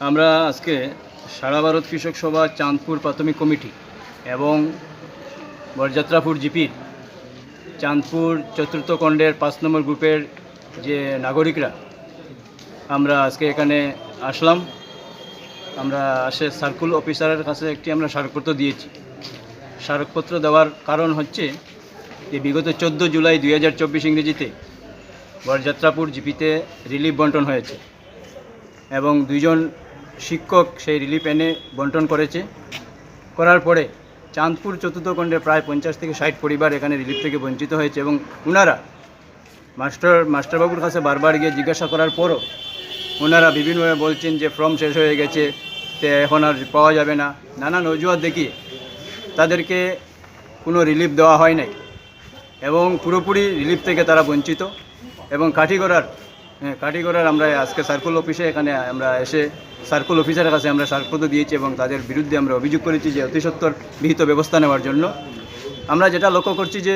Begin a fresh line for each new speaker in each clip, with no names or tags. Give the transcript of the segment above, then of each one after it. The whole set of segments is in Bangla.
আমরা আজকে সারা ভারত কৃষক সভা চাঁদপুর প্রাথমিক কমিটি এবং বরযাত্রাপুর জিপির চাঁদপুর চতুর্থ খণ্ডের পাঁচ নম্বর গ্রুপের যে নাগরিকরা, আমরা আজকে এখানে আসলাম। আমরা আসে সার্কুল অফিসারের কাছে একটি আমরা স্মারকপত্র দিয়েছি। স্মারকপত্র দেওয়ার কারণ হচ্ছে যে বিগত চোদ্দ জুলাই দুই হাজার চব্বিশ ইংরেজিতে বরযাত্রাপুর জিপিতে রিলিফ বন্টন হয়েছে এবং দুইজন শিক্ষক সেই রিলিফ এনে বন্টন করেছে। করার পরে চাঁদপুর চতুর্থ খণ্ডে প্রায় পঞ্চাশ থেকে ষাট পরিবার এখানে রিলিফ থেকে বঞ্চিত হয়েছে এবং ওনারা মাস্টার, মাস্টারবাবুর কাছে বারবার গিয়ে জিজ্ঞাসা করার পরও ওনারা বিভিন্নভাবে বলছেন যে ফর্ম শেষ হয়ে গেছে, তে এখন আর পাওয়া যাবে না। নানান অজুহাত দেখিয়ে তাদেরকে কোনো রিলিফ দেওয়া হয় নাই এবং পুরোপুরি রিলিফ থেকে তারা বঞ্চিত এবং কাঠিগড়ার হ্যাঁ, কাঠিগড়ার আমরা আজকে সার্কুল অফিসে এখানে আমরা এসে সার্কুল অফিসারের কাছে আমরা স্মারকপত্র দিয়েছি এবং তাদের বিরুদ্ধে আমরা অভিযোগ করেছি যে অতি সত্বর বিহিত ব্যবস্থা নেওয়ার জন্য। আমরা যেটা লক্ষ্য করছি যে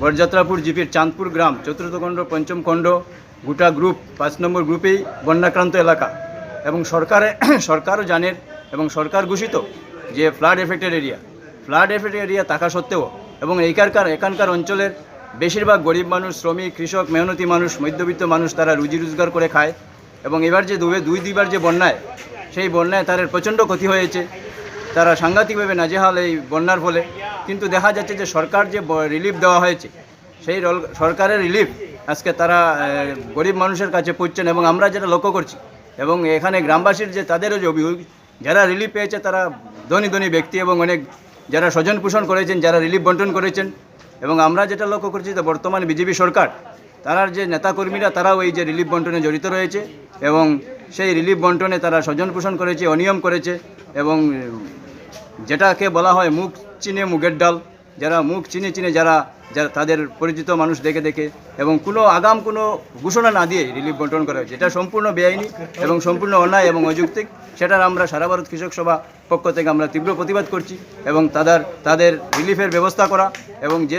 বরযাত্রাপুর জিপির চাঁদপুর গ্রাম চতুর্থ খণ্ড পঞ্চম খণ্ড গোটা গ্রুপ পাঁচ নম্বর গ্রুপেই বন্যাক্রান্ত এলাকা এবং সরকারে সরকারও জানেন এবং সরকার ঘোষিত যে flood affected area flood affected area থাকা সত্ত্বেও এবং এইখানকার এখানকার অঞ্চলের বেশিরভাগ গরিব মানুষ, শ্রমিক, কৃষক, মেহনতি মানুষ, মধ্যবিত্ত মানুষ তারা রুজি রোজগার করে খায় এবং এবার যে দুই দুই, দুইবার যে বন্যায়, সেই বন্যায় তাদের প্রচণ্ড ক্ষতি হয়েছে। তারা সাংঘাতিকভাবে নাজেহাল এই বন্যার ফলে। কিন্তু দেখা যাচ্ছে যে সরকার যে রিলিফ দেওয়া হয়েছে, সেই সরকারের রিলিফ আজকে তারা গরিব মানুষের কাছে পড়ছেন এবং আমরা যেটা লক্ষ্য করছি এবং এখানে গ্রামবাসীর যে তাদেরও যে অভিযোগ, যারা রিলিফ পেয়েছে তারা ধনী ধনী ব্যক্তি এবং অনেক যারা স্বজন পোষণ করেছেন, যারা রিলিফ বন্টন করেছেন এবং আমরা যেটা লক্ষ্য করছি যে বর্তমান বিজেপি সরকার, তারার যে নেতাকর্মীরা, তারাও এই যে রিলিফ বন্টনে জড়িত রয়েছে এবং সেই রিলিফ বন্টনে তারা স্বজন পোষণ করেছে, অনিয়ম করেছে এবং যেটাকে বলা হয় মুখ চিনে মুগের ডাল। যারা মুখ চিনে চিনে, যারা যারা তাদের পরিচিত মানুষ দেখে দেখে এবং কোনো আগাম, কোনো ঘোষণা না দিয়ে রিলিফ বন্টন করা হয়েছে। এটা সম্পূর্ণ বেআইনি এবং সম্পূর্ণ অন্যায় এবং অযৌক্তিক। সেটার আমরা সারা ভারত কৃষক সভা পক্ষ থেকে আমরা তীব্র প্রতিবাদ করছি এবং তাদের তাদের রিলিফের ব্যবস্থা করা এবং যে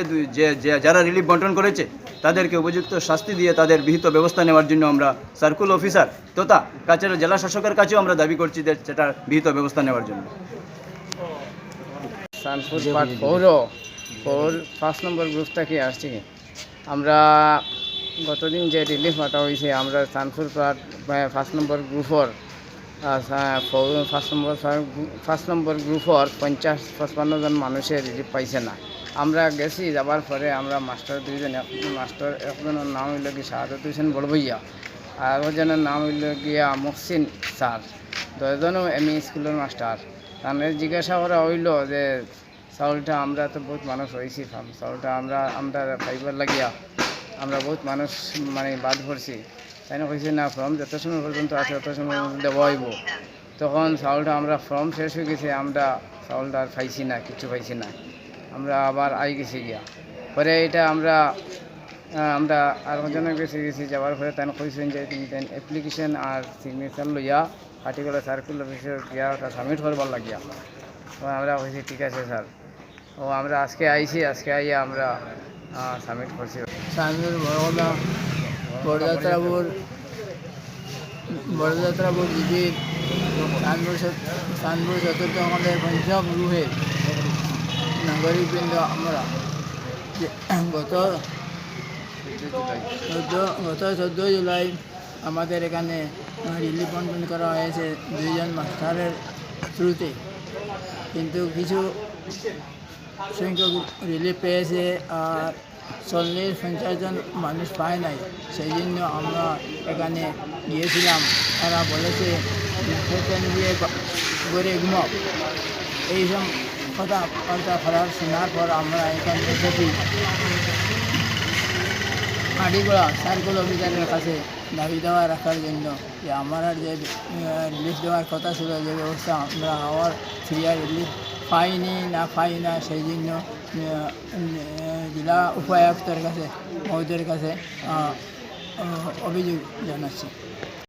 যারা রিলিফ বন্টন করেছে, তাদেরকে উপযুক্ত শাস্তি দিয়ে তাদের বিহিত ব্যবস্থা নেওয়ার জন্য আমরা সার্কুল অফিসার তথা কাছের জেলা শাসকের কাছেও আমরা দাবি করছি যে সেটার বিহিত ব্যবস্থা নেওয়ার জন্য।
পৌর পাঁচ নম্বর গ্রুপ থেকে আসছি? আমরা গতদিন যে রিলিফ পাঠা হয়েছে আমরা সানপুর পার্ট পাঁচ নম্বর গ্রুপর ফার্স্ট নম্বর ফার্স্ট নম্বর গ্রুপর পঞ্চাশ, পঁচপান্ন জন মানুষের রিলিফ পাইছে না। আমরা গেছি, যাবার পরে আমরা মাস্টার দুইজন মাস্টার একজনের নাম হইল কি শাহাদত হোসেন বড়বইয়া আর ওজনের নাম হইল গিয়া মহসিন স্যার। দশজনও এম স্কুলের মাস্টার। তাদের জিজ্ঞাসা করা হইল যে চাউলটা আমরা তো বহুত মানুষ হয়েছি ফার্ম। চাউলটা আমরা আমরা পাইবার লাগিয়া আমরা বহুত মানুষ মানে বাদ ভরছি তাই না কইছে, না, ফর্ম যত সময় পর্যন্ত আছে তত সময় দেওয়া হইব। তখন চাউলটা আমরা ফর্ম শেষ হয়ে গেছে, আমরা চাউলটা আর পাইছি না কিছু পাইছি না। আমরা আবার আই গেছি গিয়া। পরে এটা আমরা আমরা আর জনের কাছে গেছি যাওয়ার পরে তাই কইছেন যে তুমি তেন অ্যাপ্লিকেশন আর সিগনেচার লইয়া পার্টিকুলার সার্কুল অফিসে গিয়া ওটা সাবমিট করবার লাগিয়া। আমরা কইছি, ঠিক আছে স্যার ও, আমরা আজকে আইছি, আজকে আইয়া আমরা সাবমিট করছি।
চাঁদপুর বড়গোলা বড়যাত্রাপুর বড়যাত্রাপুর জিপির চাঁদপুর চত- চাঁদপুর চতুর্থ খণ্ডের পঞ্চম রুহে নাগরিকবৃন্দ আমরা। গত গত চোদ্দ জুলাই আমাদের এখানে রিলিফ করা হয়েছে দুইজন মাস্টারের থ্রুতে। কিন্তু কিছু সংখ্যক রিলিফ পেয়েছে আর চল্লিশ পঞ্চাশ জন মানুষ পায় নাই। সেই জন্য আমরা এখানে গিয়েছিলাম। তারা বলেছে দিয়ে গড়ে ঘুমাও। এইসব কথা কথা করার শোনার পর আমরা এখানে এসেছি হাঁড়িগোড়া সার্কুল অফিসারের কাছে দাবি দেওয়া রাখার জন্য যে, আমার যে রিলিফ দেওয়ার কথা ছিল, যে ব্যবস্থা আমরা আমার সিরিয়ার রিলিফ পাইনি না পাই না সেই জন্য জেলা উপায়ুক্তের কাছে মহোদয়ের কাছে অভিযোগ জানাচ্ছি।